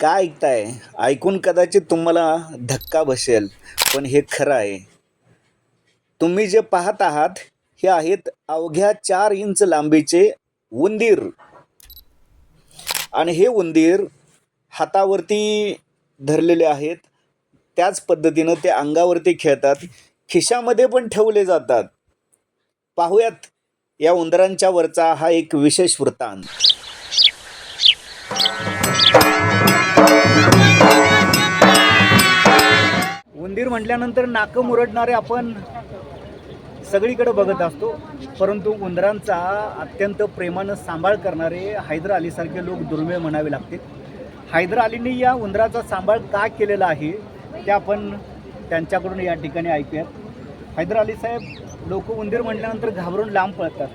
काय ऐकताय? ऐकून कदाचित तुम्हाला धक्का बसेल पण हे खरं आहे. तुम्ही जे पाहत आहात हे आहेत अवघ्या चार इंच लांबीचे उंदीर. आणि हे उंदीर हातावरती धरलेले आहेत. त्याच पद्धतीनं ते अंगावरती खेळतात. खिशामध्ये पण ठेवले जातात. पाहूयात या उंदरांच्या वरचा हा एक विशेष वृत्तांत. म्हटल्यानंतर नाकं मुरडणारे आपण सगळीकडे बघत असतो. परंतु उंदरांचा अत्यंत प्रेमानं सांभाळ करणारे हैदर अलीसारखे लोक दुर्मिळ म्हणावे लागतील. हैदर अलीने या उंदराचा सांभाळ का केलेला आहे ते आपण त्यांच्याकडून या ठिकाणी ऐकूयात. हैदर अली साहेब लोक उंदीर म्हटल्यानंतर घाबरून लांब पळतात.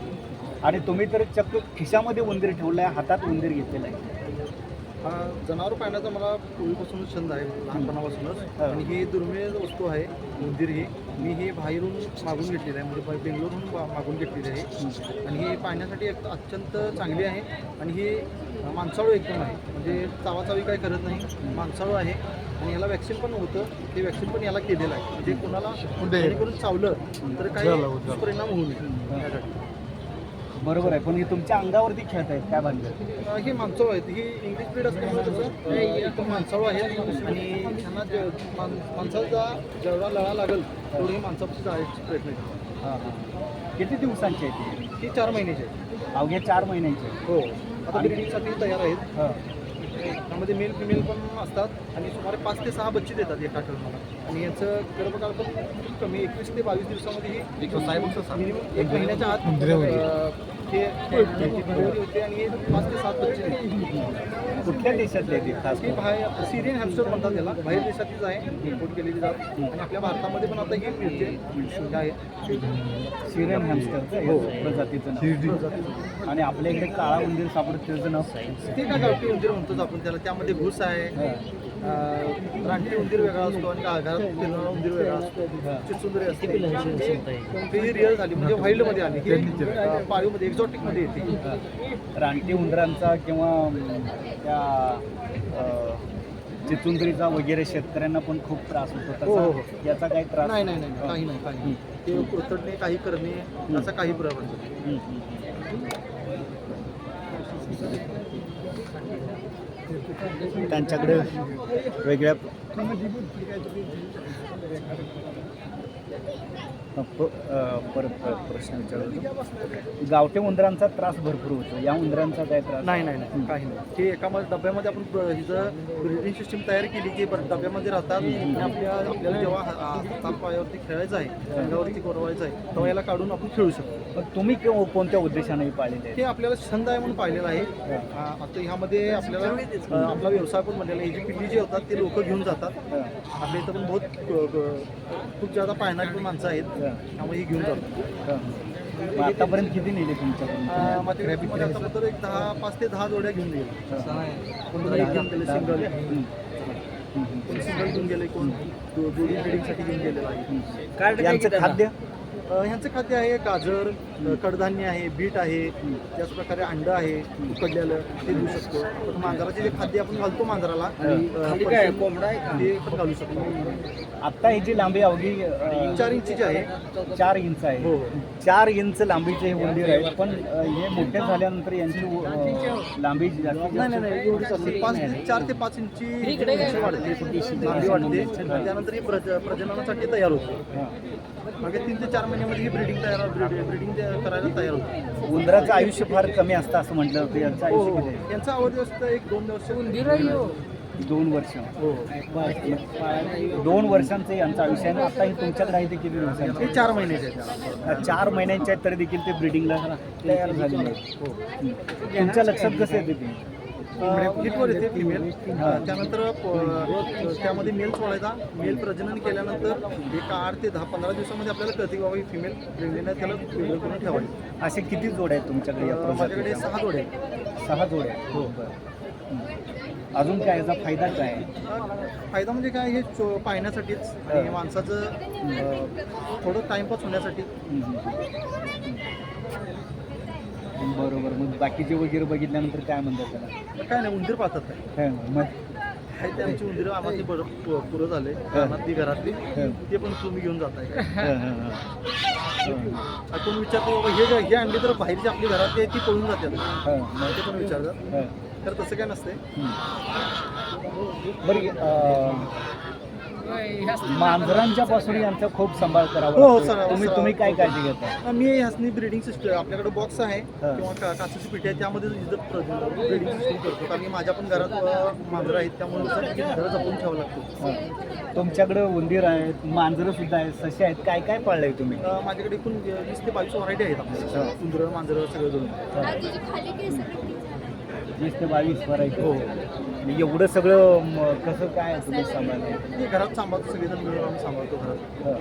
आणि तुम्ही तर चक्क खिशामध्ये उंदीर ठेवला आहे हातात उंदीर घेतलेला आहे. हा जनावर पाळण्याचा मला पूर्वीपासूनच छंद आहे लहानपणापासूनच. आणि ही दुर्मिळ वस्तू आहे उंदीर ही. मी ही बाहेरून मागून घेतलेली आहे म्हणजे बेंगलोरहून मागून घेतलेली आहे. आणि ही पाळण्यासाठी एक अत्यंत चांगली आहे. आणि ही माणसाळू एकदम आहे. म्हणजे चावाचावी काही करत नाही. माणसाळू आहे. आणि याला वॅक्सिन पण होतं. ते वॅक्सिन पण याला केलेलं आहे. म्हणजे कोणाला जेणेकरून चावलं तर काही दुष्परिणाम होऊ नये. यासाठी. बरोबर आहे. पण हे तुमच्या अंगावरती खेळत आहेत काय बांधलं ही माणसाळू आहेत. ही इंग्लिश ब्रीड असल्यामुळे कसं हे एकदम माणसाळू आहेत. आणि जे माण माणसाचा जेवढा लळा लागेल तेवढी ही माणसापाशी जायची प्रयत्न करतात. हां हां. किती दिवसांची आहे ती ही चार महिन्याची आहे अवघ्या चार महिन्याची आहे. हो. आता तयार आहेत. हां. त्यामध्ये मेल फिमेल पण असतात आणि सुमारे पाच ते सहा बच्चे देतात एका ठरणाला आणि याचं गर्भकाळ पण खूप कमी एकवीस ते बावीस दिवसामध्ये ही मिनिमम एक महिन्याच्या आत हे डिलिव्हरी होते. आणि हे पाच ते सात बच्चे कुठल्या देशातले ते खास ही बाहेर सिरियन हॅमस्टर म्हणतात त्याला बाहेर देशातलीच आहे. इम्पोर्ट केलेली जात. आणि आपल्या भारतामध्ये पण आता ही मिळते हे आहे. सिरियन हॅमस्टर हो. प्रजातीचं नाव. आणि आपल्या इकडे काळा उंदीर सापडत त्याचं नाव? ते काय गावठी उंदीर म्हणतोच आपण त्याला त्यामध्ये घुस आहे. रानटी उंदीर वेगळा असतो आणि घरात फिरणारा उंदीर वेगळा असतो. चिचुंदरी असते. ही रिअल झाली. म्हणजे व्हाईल्डमध्ये आली. ही पाळीवमध्ये एक्झॉटिकमध्ये येते. रानटी उंदरांचा किंवा त्या चिचुंदरीचा वगैरे शेतकऱ्यांना पण खूप त्रास होतो. हो, हो, तसा याचा काही त्रास नाही नाही नाही काही नाही काही ते कोतडणे काही करणे असा काही प्रॉब्लेम नाही. त्यांच्याकडे वेगळ्या परत परत प्रश्न विचारतो. गावठे उंदरांचा त्रास भरपूर होतो. या उंदरांचा काय त्रास? नाही नाही नाही. काही नाही. ते एकामध्ये डब्यामध्ये आपण हिचं ब्रिडिंग सिस्टीम तयार केली की बरं डब्यामध्ये राहतात आपल्या आपल्याला जेव्हा हा- हा हातात पायावरती खेळायचं आहे अंगावरती गोरवायचं आहे तेव्हा याला काढून आपण खेळू शकतो. पण तुम्ही कोणत्या उद्देशाने हे पाळलेले हे आपल्याला छंद आहे म्हणून पाहिलेलं आहे. आता ह्यामध्ये आपल्याला आपला व्यवसाय पण बनलेला आहे. ही जी पिल्ली जी होतात ते लोक घेऊन जातात. आपल्या इथं पण बहुत खूप जादा पाळणारी पण माणसं आहेत. त्यामुळे ही घेऊन मग आतापर्यंत किती नेले तुमच्याकडून? एक दहा पाच ते दहा जोड्या घेऊन गेले गेले सिंगल कोण सिंगल घेऊन गेले? कोण? जोडी ब्रिडिंगसाठी घेऊन गेलेलं आहे. यांचं खाद्य? ह्यांचं खाद्य आहे गाजर कडधान्य आहे बीट आहे त्याच प्रकारे अंड आहे उकडलेलं ते देऊ शकतो. पण मांजराचे जे खाद्य आपण घालतो मांजराला ते पण घालू शकतो. आता ही जी लांबी अवघी चार इंचीची आहे. चार इंच आहे. हो. चार इंच लांबीचे हे उंदीर आहेत पण हे मोठे झाल्यानंतर यांची लांबी नाही नाही एवढीच असते पाच ते चार ते पाच इंची वाढते. लांबी वाढते. त्यानंतर ही प्रज प्रजननासाठी तयार होते. हां. मागे तीन ते चार महिन्यामध्ये ही ब्रिडिंग तयार ब्रिडिंग करायला तयार होते उंदराचं आयुष्य फार कमी असतं असं म्हटलं होतं. यांचं हो आयुष्य हो. किती आहे? यांचा अवधी असतं एक दोन वर्ष. दोन वर्ष. हो. दोन वर्षांचं यांचं आयुष्य आहे. आणि आता हे तुमच्याकडे आहे ते किती दिवसांचे? हे चार महिन्याचे आहेत. त्याला. चार महिन्यांचे आहेत तरी देखील ते ब्रिडिंगला तयार हो. तुमच्या लक्षात कसं येते ते? हिटवर येते फिमेल त्यानंतर त्यामध्ये मेल सोडायचा. मेल प्रजनन केल्यानंतर एक आठ ते दहा पंधरा दिवसामध्ये आपल्याला कळते की बाबा ही फिमेल प्रेग्नेंट आहे त्याला वेगळं करून ठेवायची असे किती जोड आहेत तुमच्याकडे माझ्याकडे? सहा जोडे आहेत. सहा जोड आहेत. हो. अजून काय याचा फायदा काय फायदा म्हणजे काय हे चो- पाहण्यासाठीच माणसाचं थोडं टाइमपास होण्यासाठी. बरोबर. मग बाकीचे वगैरे बघितल्यानंतर काय म्हणतात त्याला? काय नाही उंदीर पाहतात. काय काय मग? आहे ते आमची उंदीर आम्हाला बरं पु- पुरं झाले. ती घरातली ते पण तुम्ही घेऊन जाताय. आपण विचारतो बाबा हे हे आणली तर बाहेरची आपली घरातली आहे ती पळून जातात ते पण विचारतात. तर तसं काय नसते बरी मांजरांच्या पासून यांचा खूप सांभाळ करावा हो, हो, लागतो. सर, तुम्ही सर. तुम्ही काय काळजी घेता मी ह्यासनी ब्रिडिंग सिस्टम आपल्याकडे बॉक्स आहे हा. किंवा का- काचेची पिठी आहे त्यामध्ये ब्रिडिंग सिस्टम करतो कारण की माझ्या पण घरात अ, मांजरं आहेत त्यामुळे घरं जपून ठेवावं लागतं हा. तुमच्याकडे उंदीर आहेत मांजरं सुद्धा आहेत ससे आहेत काय काय पाळलंय तुम्ही अ, माझ्याकडे एकूण वीस ते बावीस व्हरायटी आहेत आपल्या सुंदर मांजरं सगळं हा. वीस ते बावीस व्हरायटी हो. एवढं सगळं म, कसं काय तुम्ही सांभाळलं मी घरात सांभाळतो सगळेजण मिळून आम्ही सांभाळतो घरात. हा.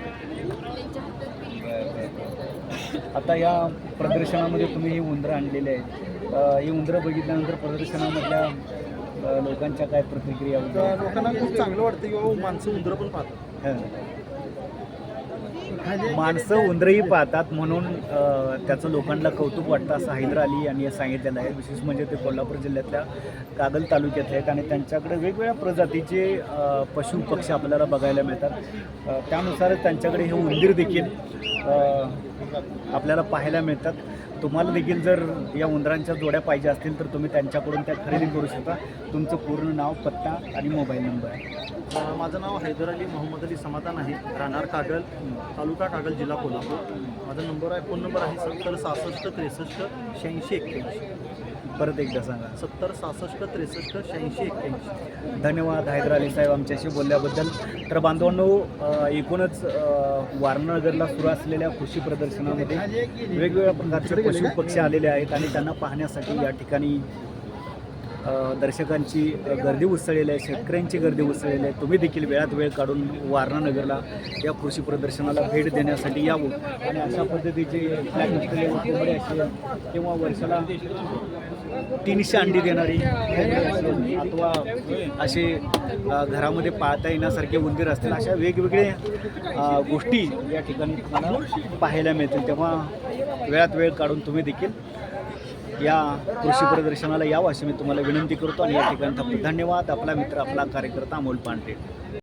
आता या प्रदर्शनामध्ये तुम्ही ही उंदरं आणलेली आहेत. अ, ही उंदरं बघितल्यानंतर प्रदर्शनामधल्या अ, लोकांच्या काय प्रतिक्रिया तर होत्या लोकांना खूप चांगलं वाटतं की बाबा माणसं उंदरं पण पाहतात. हा. माणसं उंदरही पाहतात म्हणून त्याचं लोकांना कौतुक वाटतं असं हैदर अली यांनी सांगितलेलं आहे. विशेष म्हणजे ते कोल्हापूर जिल्ह्यातल्या कागल तालुक्यातले आहेत आणि त्यांच्याकडे वेगवेगळ्या प्रजातीचे पशु पक्षी आपल्याला बघायला मिळतात. त्यानुसार त्यांच्याकडे हे उंदीर देखील आपल्याला पाहायला मिळतात. तुम्हाला देखील जर या उंदरांच्या जोड्या पाहिजे असतील तर तुम्ही त्यांच्याकडून त्या खरेदी करू शकता. तुमचं पूर्ण नाव पत्ता आणि मोबाईल नंबर. आहे माझं नाव हैदर अली मोहम्मद अली समाधान आहे. राहणार कागल तालुका कागल जिल्हा कोल्हापूर. माझा नंबर आहे फोन नंबर आहे सत्तर सहासष्ट त्रेसष्ट शहाऐंशी एक्क्याऐंशी. परत एकदा सांगा. सत्तर सहासष्ट त्रेसष्ट शहाऐंशी एक्क्याऐंशी. धन्यवाद हैदर अली साहेब आमच्याशी बोलल्याबद्दल. तर बांधवांनो एकूणच वारणानगरला सुरू असलेल्या कृषी प्रदर्शनामध्ये वेगवेगळ्या प्रकारचे पशु पक्षी आलेले आहेत आणि त्यांना पाहण्यासाठी या ठिकाणी दर्शकांची गर्दी उसळलेली आहे शेतकऱ्यांची गर्दी उसळलेली आहे. तुम्ही देखील वेळात वेळ काढून वारणानगरला या कृषी प्रदर्शनाला भेट देण्यासाठी यावं. आणि अशा पद्धतीचे कोंबडे असेल किंवा वर्षाला तीनशे अंडी देणारी अथवा असे घरामध्ये पाळता येण्यासारखे उंदीर असतील अशा वेगवेगळे गोष्टी या ठिकाणी तुम्हाला पाहायला मिळतील. तेव्हा वेळात वेळ काढून तुम्ही देखील या कृषी प्रदर्शनाला यावं अशी मी तुम्हाला विनंती करतो आणि या ठिकाणी धन्यवाद. आपला मित्र आपला कार्यकर्ता अमोल पांडे